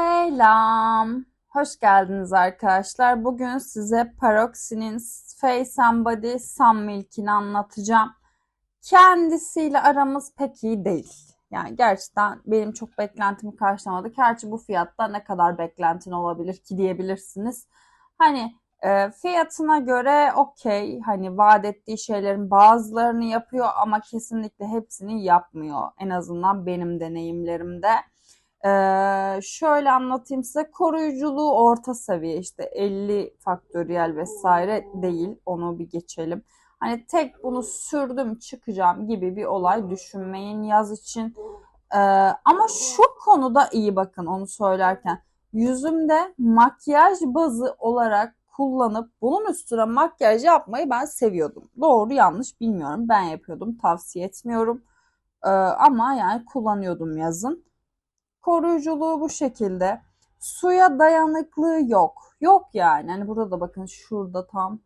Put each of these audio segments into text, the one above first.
Selam. Hoş geldiniz arkadaşlar. Bugün size Paroxy'nin Face and Body Sun Milk'ini anlatacağım. Kendisiyle aramız pek iyi değil. Yani gerçekten benim çok beklentimi karşılamadı. Gerçi bu fiyatta ne kadar beklentin olabilir ki diyebilirsiniz. Hani e, fiyatına göre okey. Hani vaat ettiği şeylerin bazılarını yapıyor ama kesinlikle hepsini yapmıyor. En azından benim deneyimlerimde. Ee, şöyle anlatayım size koruyuculuğu orta seviye işte 50 faktöriyel vesaire değil onu bir geçelim. Hani tek bunu sürdüm çıkacağım gibi bir olay düşünmeyin yaz için. Ee, ama şu konuda iyi bakın onu söylerken yüzümde makyaj bazı olarak kullanıp bunun üstüne makyaj yapmayı ben seviyordum. Doğru yanlış bilmiyorum ben yapıyordum tavsiye etmiyorum. Ee, ama yani kullanıyordum yazın. Koruyuculuğu bu şekilde. Suya dayanıklığı yok. Yok yani. Hani burada da bakın şurada tam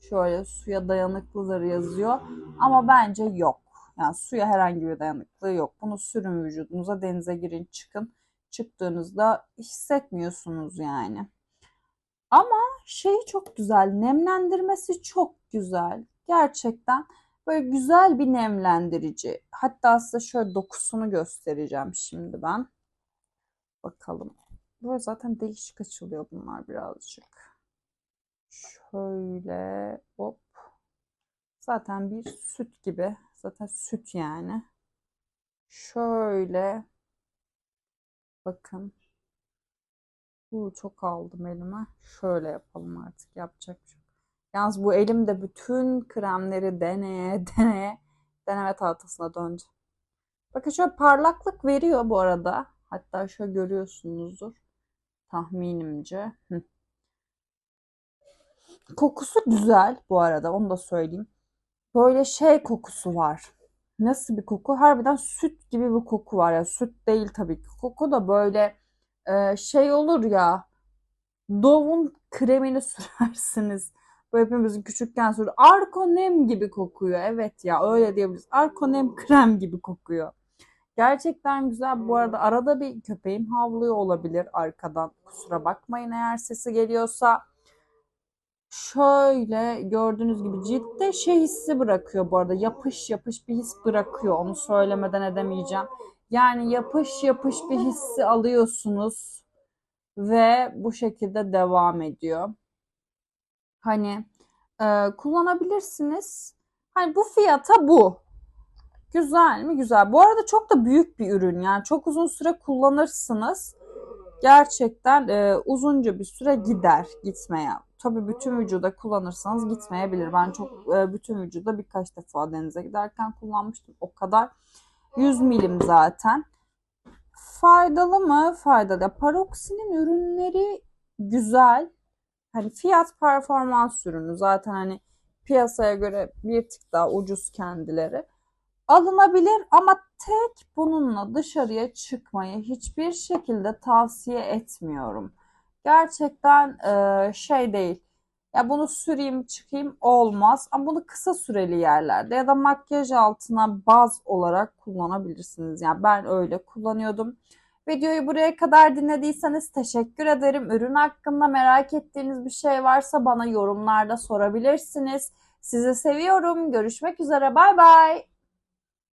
şöyle suya dayanıklıdır yazıyor. Ama bence yok. Yani suya herhangi bir dayanıklığı yok. Bunu sürün vücudunuza denize girin çıkın. Çıktığınızda hissetmiyorsunuz yani. Ama şeyi çok güzel. Nemlendirmesi çok güzel. Gerçekten böyle güzel bir nemlendirici. Hatta size şöyle dokusunu göstereceğim şimdi ben. Bakalım. Böyle zaten değişik açılıyor bunlar birazcık. Şöyle hop. Zaten bir süt gibi. Zaten süt yani. Şöyle. Bakın. Bu çok aldım elime. Şöyle yapalım artık. Yapacak bir şey. Yalnız bu elimde bütün kremleri deneye deneye deneme tahtasına döndü. Bakın şöyle parlaklık veriyor bu arada. Hatta şöyle görüyorsunuzdur. Tahminimce. Kokusu güzel bu arada onu da söyleyeyim. Böyle şey kokusu var. Nasıl bir koku? Harbiden süt gibi bir koku var ya. Süt değil tabii ki. Koku da böyle e, şey olur ya. Dove'un kremini sürersiniz. Böyle hepimizin küçükken sürdü. Arkonem gibi kokuyor. Evet ya öyle diyebiliriz. Arkonem krem gibi kokuyor. Gerçekten güzel. Bu arada arada bir köpeğim havlıyor olabilir arkadan. Kusura bakmayın eğer sesi geliyorsa. Şöyle gördüğünüz gibi ciltte şey hissi bırakıyor bu arada. Yapış yapış bir his bırakıyor. Onu söylemeden edemeyeceğim. Yani yapış yapış bir hissi alıyorsunuz ve bu şekilde devam ediyor. Hani e, kullanabilirsiniz. Hani bu fiyata bu. Güzel mi? Güzel. Bu arada çok da büyük bir ürün. Yani çok uzun süre kullanırsınız. Gerçekten e, uzunca bir süre gider gitmeye. Tabii bütün vücuda kullanırsanız gitmeyebilir. Ben çok e, bütün vücuda birkaç defa denize giderken kullanmıştım. O kadar. 100 milim zaten. Faydalı mı? Faydalı. Paroxy'nin ürünleri güzel. Hani fiyat performans ürünü. Zaten hani piyasaya göre bir tık daha ucuz kendileri alınabilir ama tek bununla dışarıya çıkmayı hiçbir şekilde tavsiye etmiyorum. Gerçekten e, şey değil. Ya bunu süreyim çıkayım olmaz. Ama bunu kısa süreli yerlerde ya da makyaj altına baz olarak kullanabilirsiniz. Yani ben öyle kullanıyordum. Videoyu buraya kadar dinlediyseniz teşekkür ederim. Ürün hakkında merak ettiğiniz bir şey varsa bana yorumlarda sorabilirsiniz. Sizi seviyorum. Görüşmek üzere. Bay bay.